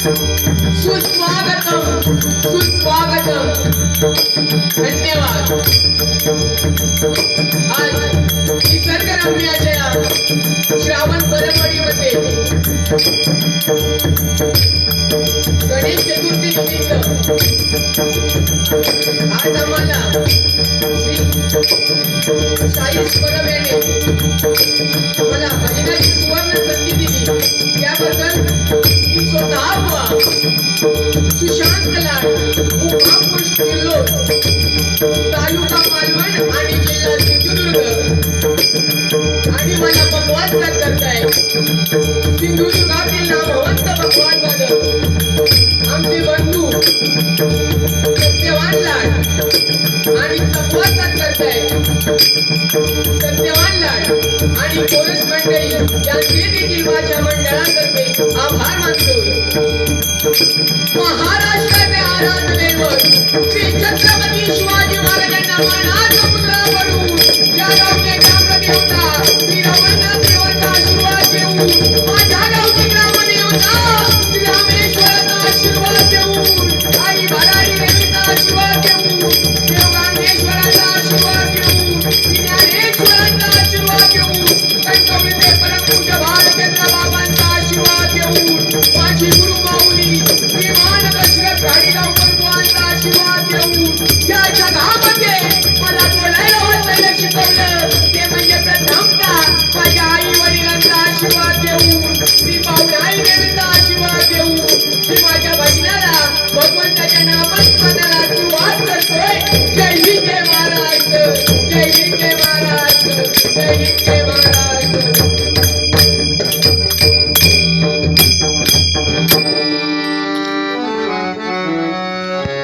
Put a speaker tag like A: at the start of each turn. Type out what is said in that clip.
A: सुस्वागतम सुस्वागतम. धन्यवाद. आज निसर्गरम्य अशा श्रावण परमडीमध्ये गणेश चतुर्थी निमित्त आज आम्हाला श्री शाही परम याने मला भजनाची सुवर्ण सुशांत लाड मुक्काम पोस्ट किल्लो तालुका मालवण आणि जिल्हा सिंधुदुर्ग. आणि मला पकवाज करताय. सिंधुदुर्गातील नामवंत बकवास वादक आमचे बंधू सत्यवान लाड आणि संवाद करताय. सत्यवान लाड आणि कोरस मंडळी यांचे देखील माझ्या मंडळातर्फे आभार मानतो. महाराष्ट्राचे आराध्य श्री छत्रपती शिवाजी महाराजांना मानाचा मुद्रा पडून या गावचे ग्रामदेवता श्री रमणनाथ देवाचा आशीर्वाद घेऊन माझ्या गावची ग्रामदेवता श्री रामेश्वराचा आशीर्वाद घेऊन आई भराडी देवीचा आशीर्वाद घेऊन देवगांगेश्वराचा आशीर्वाद घेऊन श्री ज्ञानेश्वराचा आशीर्वाद घेऊन कणकवलीचे परमपूज्य बाळचंद्र बाबांचा आशीर्वाद घेऊन माझी गुरु बुवांचा आशीर्वाद घेऊन या जगामध्ये मला बोलायला वाचायला शिकवलं ते म्हणजे प्रथमतः माझ्या आई वडिलांचा आशीर्वाद घेऊन श्री पाहुणाई देवीचा आशीर्वाद घेऊन श्री माझ्या भजनाला भगवंताच्या नामस्मरणाला सुरुवात करतोय जय हिंद जय महाराष्ट्र जय हिंद जय महाराष्ट्र जय हिंद जय महाराष्ट्र